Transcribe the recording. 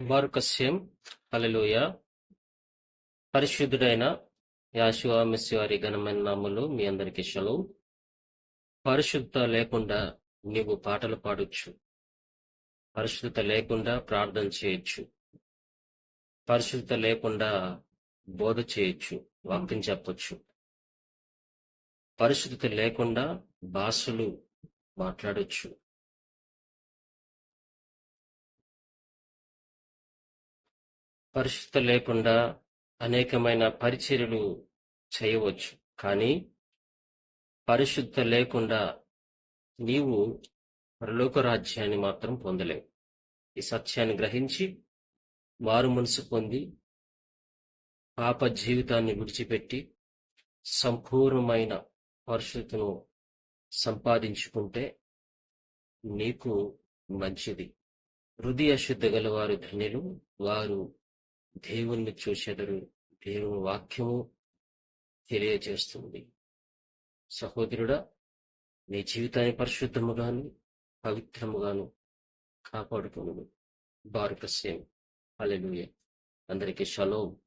బారుకస్యం. హల్లెలూయా. పరిశుద్ధుడైన యాశువా వారి ఘనమైన నామలు మీ అందరికీ షలో. పరిశుద్ధత లేకుండా నీవు పాటలు పాడొచ్చు. పరిశుద్ధత లేకుండా ప్రార్థన చేయొచ్చు. పరిశుద్ధత లేకుండా బోధ చేయొచ్చు. వాక్యం చెప్పొచ్చు. పరిశుద్ధత లేకుండా భాషలు మాట్లాడొచ్చు. పరిశుద్ధత లేకుండా అనేకమైన పరిచర్యలు చేయవచ్చు. కానీ పరిశుద్ధ లేకుండా నీవు పరలోక రాజ్యాన్ని మాత్రం పొందలేవు. ఈ సత్యాన్ని గ్రహించి మారు మనసు పొంది పాప జీవితాన్ని విడిచిపెట్టి సంపూర్ణమైన పరిశుద్ధను సంపాదించుకుంటే నీకు మంచిది. హృదయ శుద్ధి గలవారు ధన్యులు. వారు దేవుణ్ణి చూసేదరు దేవుని వాక్యము తెలియజేస్తుంది. సహోదరుడా నీ జీవితాన్ని పరిశుద్ధముగాను పవిత్రముగాను కాపాడుకును బారుకస్యం అలెలుయ అందరికీ షలోం.